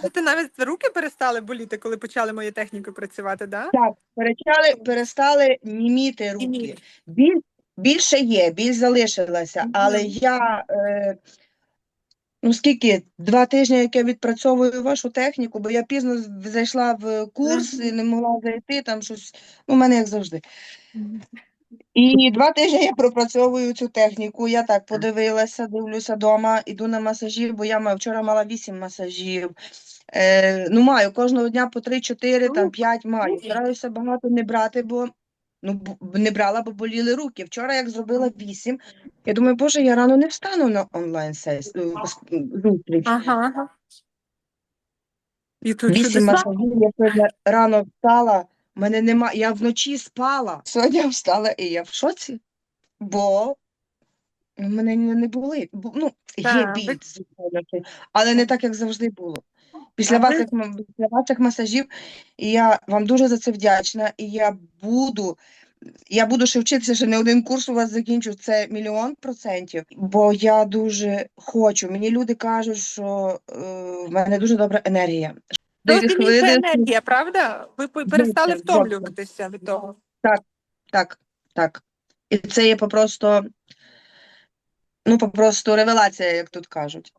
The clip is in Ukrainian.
кажете, навіть руки перестали боліти, коли почали моєю технікою працювати, да? Так, перестали, перестали німіти руки. Біль, більше є, біль залишилася, але я, е, ну скільки, два тижні, як я відпрацьовую вашу техніку, бо я пізно зайшла в курс і не могла зайти, там щось, ну, у мене як завжди. І два тижні я пропрацьовую цю техніку. Я так подивилася, дивлюся вдома, іду на масажі, бо я вчора мала вісім масажів. Е, ну, маю кожного дня по 3-4, там Ну, 5 маю. Стараюся багато не брати, бо ну, не брала, бо боліли руки. Вчора, як зробила 8, я думаю, боже, я рано не встану на онлайн сесію зустріч. Ага. ага. І тут Вісім масажів, я сьогодні рано встала, мене нема, я вночі спала. Сьогодні встала і я в шоці, бо ну, мене не, були. Бу- Ну, є біль, але не так, як завжди було. Після ваших, після ваших масажів і я вам дуже за це вдячна, і я буду. Я буду ще вчитися, ще не один курс у вас закінчу, це мільйон процентів, бо я дуже хочу. Мені люди кажуть, що е, в мене дуже добра енергія. Інша Видих- енергія, правда? Ви перестали втомлюватися від того. Так, так. І це є попросту, ну, попросту ревелація, як тут кажуть.